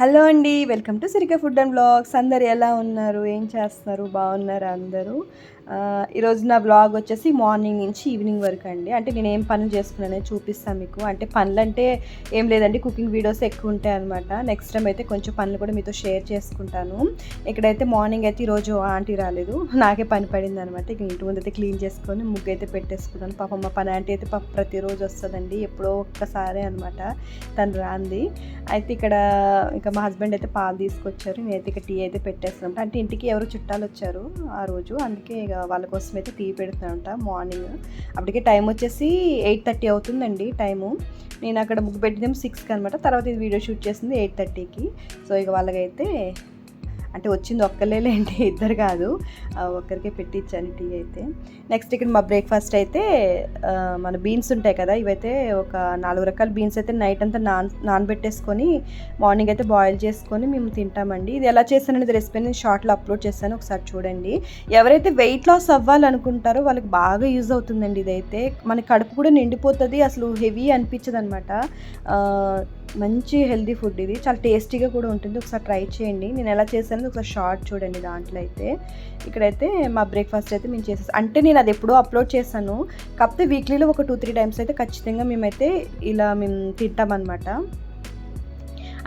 Hello అండి welcome to Sirika food and blogs. అందరు ఎలా ఉన్నారు? ఏం చేస్తున్నారు? బాగున్నారా అందరూ? ఈరోజు నా బ్లాగ్ వచ్చేసి మార్నింగ్ నుంచి ఈవినింగ్ వరకు అండి. అంటే నేను ఏం పనులు చేసుకున్నానో చూపిస్తాను మీకు. అంటే పనులు అంటే ఏం లేదండి కుకింగ్ వీడియోస్ ఎక్కువ ఉంటాయి అనమాట నెక్స్ట్ టైం అయితే కొంచెం పనులు కూడా మీతో షేర్ చేసుకుంటాను. ఇక్కడైతే మార్నింగ్ అయితే ఈరోజు ఆంటీ రాలేదు. నాకే పని పడింది అనమాట ఇక ఇంటి ముందు అయితే క్లీన్ చేసుకొని ముగ్గు అయితే పెట్టేసుకున్నాను పాపమ్మ మా పని ఆంటీ అయితే పాప ప్రతిరోజు వస్తుందండి. ఎప్పుడో ఒక్కసారే అనమాట తను రాంది. అయితే ఇక్కడ ఇంకా మా హస్బెండ్ అయితే పాలు తీసుకొచ్చారు. నేనైతే ఇక టీ అయితే పెట్టేస్తున్నాం అంటే ఇంటికి ఎవరు చుట్టాలు వచ్చారు ఆ రోజు. అందుకే ఇక వాళ్ళ కోసం అయితే టీ పెడుతున్నానంట మార్నింగ్. అప్పటికే టైం వచ్చేసి ఎయిట్ థర్టీ అవుతుందండి టైము. నేను అక్కడ ముగ్గు పెట్టిందేమో సిక్స్కి అనమాట తర్వాత ఇది వీడియో షూట్ చేసింది ఎయిట్ థర్టీకి. సో ఇక వాళ్ళకైతే అంటే వచ్చింది ఒక్కలేంటి ఇద్దరు కాదు. ఒక్కరికే పెట్టించాను టీ అయితే. నెక్స్ట్ ఇక్కడ మా బ్రేక్ఫాస్ట్ అయితే మన బీన్స్ ఉంటాయి కదా ఇవైతే ఒక నాలుగు రకాల బీన్స్ అయితే నైట్ అంతా నాన్ నానబెట్టేసుకొని మార్నింగ్ అయితే బాయిల్ చేసుకొని మేము తింటామండి. ఇది ఎలా చేశాననేది రెసిపీ నేను షార్ట్లో అప్లోడ్ చేశాను ఒకసారి చూడండి. ఎవరైతే వెయిట్ లాస్ అవ్వాలనుకుంటారో వాళ్ళకి బాగా యూజ్ అవుతుందండి ఇదైతే. మన కడుపు కూడా నిండిపోతుంది అసలు హెవీ అనిపించదు అనమాట మంచి హెల్దీ ఫుడ్ ఇది. చాలా టేస్టీగా కూడా ఉంటుంది. ఒకసారి ట్రై చేయండి. నేను ఎలా చేశాను ఒకసారి షార్ట్ చూడండి దాంట్లో అయితే. ఇక్కడైతే మా బ్రేక్ఫాస్ట్ అయితే మేము చేసేసాం. అంటే నేను అది ఎప్పుడో అప్లోడ్ చేశాను. కాకపోతే వీక్లీలో ఒక టూ త్రీ టైమ్స్ అయితే ఖచ్చితంగా మేమైతే ఇలా మేము తింటామన్నమాట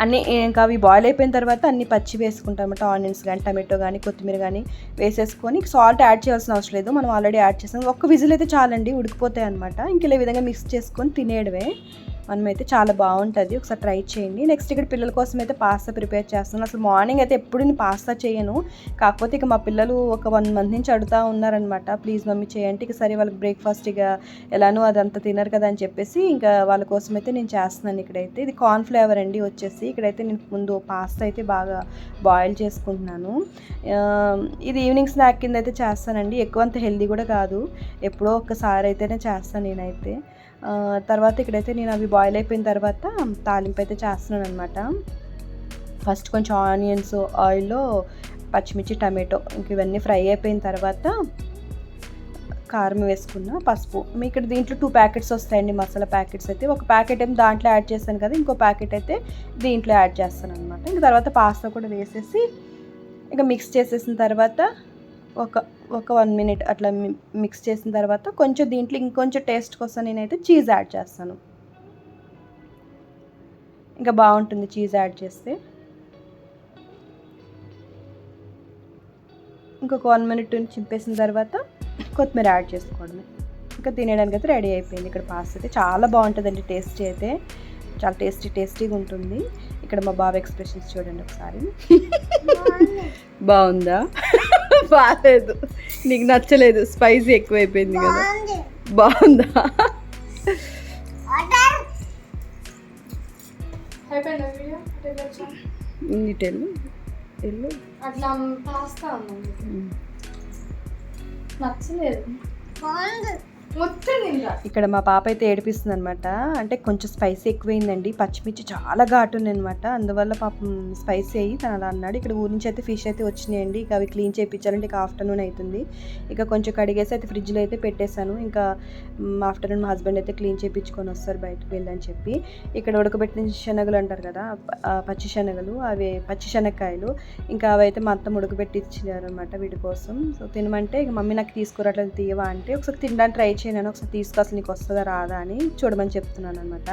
అన్నీ ఇంకా అవి బాయిల్ అయిపోయిన తర్వాత అన్ని పచ్చి వేసుకుంటాం అనమాట ఆనియన్స్ కానీ టమాటో కానీ కొత్తిమీర కానీ వేసేసుకొని సాల్ట్ యాడ్ చేయాల్సిన అవసరం లేదు. మనం ఆల్రెడీ యాడ్ చేసాం. ఒక్క విజిల్ అయితే చాలండి. ఉడికిపోతాయి అనమాట ఇంక ఇలా విధంగా మిక్స్ చేసుకొని తినేయడమే. మనమైతే చాలా బాగుంటుంది. ఒకసారి ట్రై చేయండి. నెక్స్ట్ ఇక్కడ పిల్లల కోసం అయితే పాస్తా ప్రిపేర్ చేస్తాను అసలు మార్నింగ్ అయితే ఎప్పుడు నేను పాస్తా చేయను. కాకపోతే ఇక మా పిల్లలు ఒక వన్ మంత్ నుంచి అడుగుతూ ఉన్నారనమాట ప్లీజ్ మమ్మీ చేయండి. ఇక సరే వాళ్ళకి బ్రేక్ఫాస్ట్ ఇక ఎలానో అదంతా తినరు కదా అని చెప్పేసి ఇంకా వాళ్ళ కోసం అయితే నేను చేస్తున్నాను ఇక్కడైతే. ఇది కార్న్ ఫ్లేవర్ అండి వచ్చేసి. ఇక్కడైతే నేను ముందు పాస్తా అయితే బాగా బాయిల్ చేసుకుంటున్నాను. ఇది ఈవినింగ్ స్నాక్ కింద అయితే చేస్తానండి. ఎక్కువ అంత హెల్దీ కూడా కాదు. ఎప్పుడో ఒక్కసారి అయితేనే చేస్తాను నేనైతే. తర్వాత ఇక్కడైతే నేను అవి బాయిల్ అయిపోయిన తర్వాత తాలింపు అయితే చేస్తున్నాను అనమాట ఫస్ట్ కొంచెం ఆనియన్స్ ఆయిల్లో పచ్చిమిర్చి టమాటో ఇంక ఇవన్నీ ఫ్రై అయిపోయిన తర్వాత కారం వేసుకున్న పసుపు. మీ ఇక్కడ దీంట్లో టూ ప్యాకెట్స్ వస్తాయండి మసాలా ప్యాకెట్స్ అయితే. ఒక ప్యాకెట్ ఏమో దాంట్లో యాడ్ చేస్తాను కదా ఇంకో ప్యాకెట్ అయితే దీంట్లో యాడ్ చేస్తాను అనమాట ఇంక తర్వాత పాస్తా కూడా వేసేసి ఇక మిక్స్ చేసేసిన తర్వాత ఒక ఒక వన్ మినిట్ అట్లా మిక్స్ చేసిన తర్వాత కొంచెం దీంట్లో ఇంకొంచెం టేస్ట్ కోసం నేనైతే చీజ్ యాడ్ చేస్తాను. ఇంకా బాగుంటుంది చీజ్ యాడ్ చేస్తే. ఇంకొక వన్ మినిట్ చింపేసిన తర్వాత కొత్తిమీర యాడ్ చేసుకోవడమే. ఇంకా తినేయడానికి అయితే రెడీ అయిపోయింది. ఇక్కడ పాస్తా అయితే చాలా బాగుంటుందండి టేస్టీ అయితే. చాలా టేస్టీ టేస్టీగా ఉంటుంది. ఇక్కడ మా బాబు ఎక్స్ప్రెషన్స్ చూడండి ఒకసారి. బాగుందా? బాగాలేదు నీకు నచ్చలేదు. స్పైసీ ఎక్కువైపోయింది కదా. బాగుందా? ఇటు వెళ్ళు. వెళ్ళు. అట్లా పాస్తా నచ్చలేదు. ఇక్కడ మా పాప అయితే ఏడిపిస్తుంది అనమాట అంటే కొంచెం స్పైసీ ఎక్కువైందండి. పచ్చిమిర్చి చాలా ఘాటు ఉంది అనమాట అందువల్ల పాపం స్పైసీ అయ్యి తను అలా అన్నాడు. ఇక్కడ ఊరి నుంచి అయితే ఫిష్ అయితే వచ్చినాయండి. ఇక అవి క్లీన్ చేయించాలంటే ఇక ఆఫ్టర్నూన్ అవుతుంది ఇక కొంచెం కడిగేసి అయితే ఫ్రిడ్జ్లో అయితే పెట్టేశాను. ఇంకా ఆఫ్టర్నూన్ మా హస్బెండ్ అయితే క్లీన్ చేయించుకొని వస్తారు బయటకు వెళ్ళని చెప్పి. ఇక్కడ ఉడకబెట్టిన శనగలు అంటారు కదా పచ్చి శనగలు అవి పచ్చి శనగకాయలు ఇంకా అవి అయితే మా అత్తం ఉడకబెట్టి ఇచ్చినారు అనమాట వీటి కోసం. సో తినమంటే ఇక మమ్మీ నాకు తీసుకురావట్లేదు తీయవా అంటే ఒకసారి తినడానికి ట్రై చేయను ఒకసారి తీసుకో అసలు నీకు వస్తుందా రాదా అని చూడమని చెప్తున్నాను అనమాట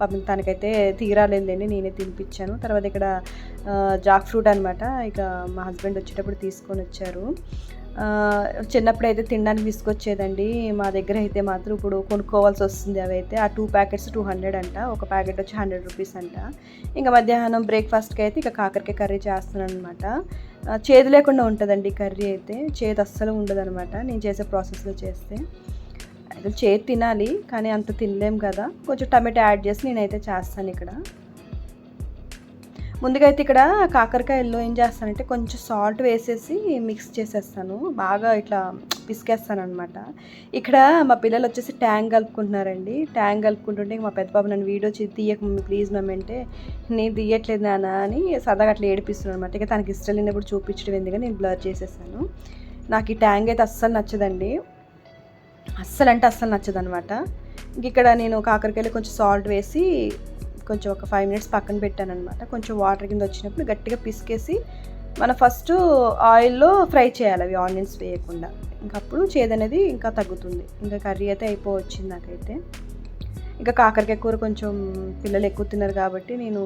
పాపం తనకైతే తీరాలేదండి నేనే తినిపించాను. తర్వాత ఇక్కడ జాక్ ఫ్రూట్ అనమాట ఇక మా హస్బెండ్ వచ్చేటప్పుడు తీసుకొని వచ్చారు. చిన్నప్పుడు అయితే తినడానికి తీసుకొచ్చేదండి. మా దగ్గర అయితే మాత్రం ఇప్పుడు కొనుక్కోవాల్సి వస్తుంది అవి అయితే ఆ టూ ప్యాకెట్స్ టూ హండ్రెడ్ అంట. ఒక ప్యాకెట్ వచ్చి హండ్రెడ్ రూపీస్ అంట. ఇంకా మధ్యాహ్నం బ్రేక్ఫాస్ట్కి అయితే ఇక కాకరకాయ కర్రీ చేస్తున్నాను అనమాట చేదు లేకుండా ఉంటుందండి కర్రీ అయితే. చేదు అస్సలు ఉండదు అనమాట నేను చేసే ప్రాసెస్లో చేస్తే. అసలు తినాలి కానీ అంత తినలేం కదా. కొంచెం టమాటో యాడ్ చేసి నేనైతే చేస్తాను ఇక్కడ. ముందుగా అయితే ఇక్కడ కాకరకాయల్లో ఏం చేస్తానంటే కొంచెం సాల్ట్ వేసేసి మిక్స్ చేసేస్తాను. బాగా ఇట్లా పిసికేస్తాను అనమాట ఇక్కడ మా పిల్లలు వచ్చేసి ట్యాంక్ కలుపుకుంటున్నారండి. ట్యాంక్ కలుపుకుంటుంటే మా పెద్ద బాబు నన్ను వీడియో చేసి తీయక మమ్మీ ప్లీజ్ మమ్మీ అంటే నేను తీయట్లేదు నాన్న అని సరదాగా అట్లా ఏడిపిస్తున్నాను అనమాట ఇక తనకి ఇష్టం లేనప్పుడు చూపించడం ఎందుకని నేను బ్లర్ చేసేసాను. నాకు ఈ ట్యాంక్ అయితే అస్సలు నచ్చదండి. అస్సలు అంటే అస్సలు నచ్చదు అనమాట ఇంక ఇక్కడ నేను కాకరకాయలు కొంచెం సాల్ట్ వేసి కొంచెం ఒక ఫైవ్ మినిట్స్ పక్కన పెట్టాను అనమాట కొంచెం వాటర్ కింద వచ్చినప్పుడు గట్టిగా పిసికేసి మనం ఫస్ట్ ఆయిల్లో ఫ్రై చేయాలి అవి ఆనియన్స్ వేయకుండా. ఇంకా అప్పుడు చేదనేది ఇంకా తగ్గుతుంది. ఇంకా కర్రీ అయితే అయిపోవచ్చింది నాకైతే. ఇంకా కాకరకాయ కూర కొంచెం పిల్లలు ఎక్కువ తిన్నారు కాబట్టి నేను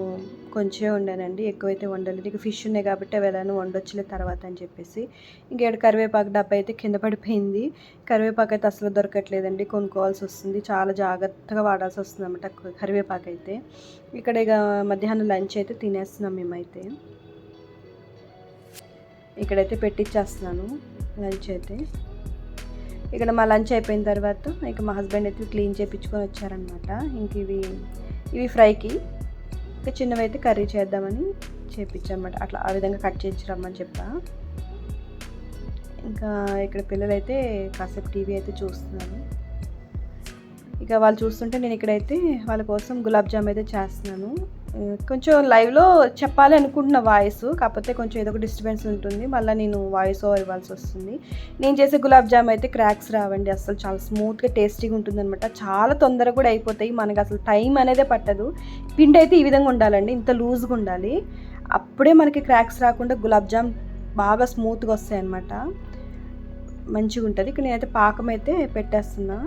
కొంచెం వండానండి. ఎక్కువైతే వండలేదు. ఇక ఫిష్ ఉన్నాయి కాబట్టి అవి ఎలానో వండొచ్చులే తర్వాత అని చెప్పేసి. ఇంకేడు కరివేపాకు డబ్బా అయితే కింద పడిపోయింది. కరివేపాకు అయితే అసలు దొరకట్లేదండి. కొనుక్కోవాల్సి వస్తుంది. చాలా జాగ్రత్తగా వాడాల్సి వస్తుంది అనమాట కరివేపాకు అయితే. ఇక్కడ ఇక మధ్యాహ్నం లంచ్ అయితే తినేస్తున్నాం మేమైతే. ఇక్కడైతే పెట్టిచ్చేస్తున్నాను లంచ్ అయితే. ఇక్కడ మా లంచ్ అయిపోయిన తర్వాత ఇక మా హస్బెండ్ అయితే క్లీన్ చేయించుకొని వచ్చారనమాట ఇంక ఇవి ఇవి ఫ్రైకి ఇంకా చిన్నవి అయితే కర్రీ చేద్దామని చేయించామన్నమాట అట్లా ఆ విధంగా కట్ చేసి రమ్మని చెప్పా. ఇంకా ఇక్కడ పిల్లలైతే కాసేపు టీవీ అయితే చూస్తున్నారు. ఇక వాళ్ళు చూస్తుంటే నేను ఇక్కడైతే వాళ్ళ కోసం గులాబ్ జామ్ అయితే చేస్తున్నాను. కొంచెం లైవ్లో చెప్పాలి అనుకుంటున్న వాయిస్ కాకపోతే కొంచెం ఏదో ఒక డిస్టర్బెన్స్ ఉంటుంది. మళ్ళీ నేను వాయిస్ ఓవర్ ఇవ్వాల్సి వస్తుంది. నేను చేసే గులాబ్ జామ్ అయితే క్రాక్స్ రావండి. అసలు చాలా స్మూత్గా టేస్టీగా ఉంటుంది అనమాట చాలా తొందరగా కూడా అయిపోతాయి. మనకు అసలు టైం అనేదే పట్టదు. పిండి అయితే ఈ విధంగా ఉండాలండి. ఇంత లూజ్గా ఉండాలి. అప్పుడే మనకి క్రాక్స్ రాకుండా గులాబ్ జామ్ బాగా స్మూత్గా వస్తాయి అనమాట మంచిగా ఉంటుంది ఇక నేనైతే పాకం అయితే పెట్టేస్తున్నా.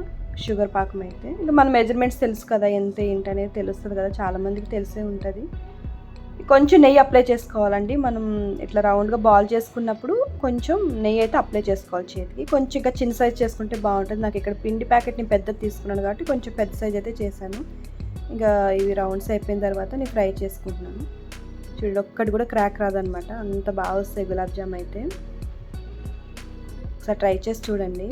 షుగర్ పాకం అయితే. ఇంకా మన మెజర్మెంట్స్ తెలుసు కదా ఎంత ఏంటి అనేది తెలుస్తుంది కదా చాలామందికి తెలిసే ఉంటుంది. కొంచెం నెయ్యి అప్లై చేసుకోవాలండి. మనం ఇట్లా రౌండ్గా బాల్ చేసుకున్నప్పుడు కొంచెం నెయ్యి అయితే అప్లై చేసుకోవాలి చేతికి. కొంచెం ఇంకా చిన్న సైజ్ చేసుకుంటే బాగుంటుంది. నాకు ఇక్కడ పిండి ప్యాకెట్ని పెద్దది తీసుకున్నాను కాబట్టి కొంచెం పెద్ద సైజ్ అయితే చేశాను. ఇంకా ఇవి రౌండ్స్ అయిపోయిన తర్వాత నేను ఫ్రై చేసుకుంటున్నాను. చూడండి ఒక్కటి కూడా క్రాక్ రాదనమాట అంత బాగా వస్తాయి గులాబ్ జామ్ అయితే. ఒకసారి ట్రై చేసి చూడండి.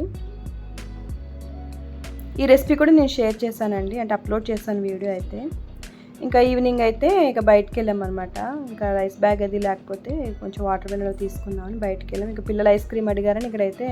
ఈ రెసిపీ కూడా నేను షేర్ చేశానండి అంటే అప్లోడ్ చేశాను వీడియో అయితే. ఇంకా ఈవినింగ్ అయితే ఇక బయటకు వెళ్ళామన్నమాట ఇంకా రైస్ బ్యాగ్ అది లేకపోతే కొంచెం వాటర్ మినరల్ తీసుకుందామని బయటకు వెళ్ళాం ఇంకా పిల్లలు ఐస్ క్రీమ్ అడిగారని ఇక్కడైతే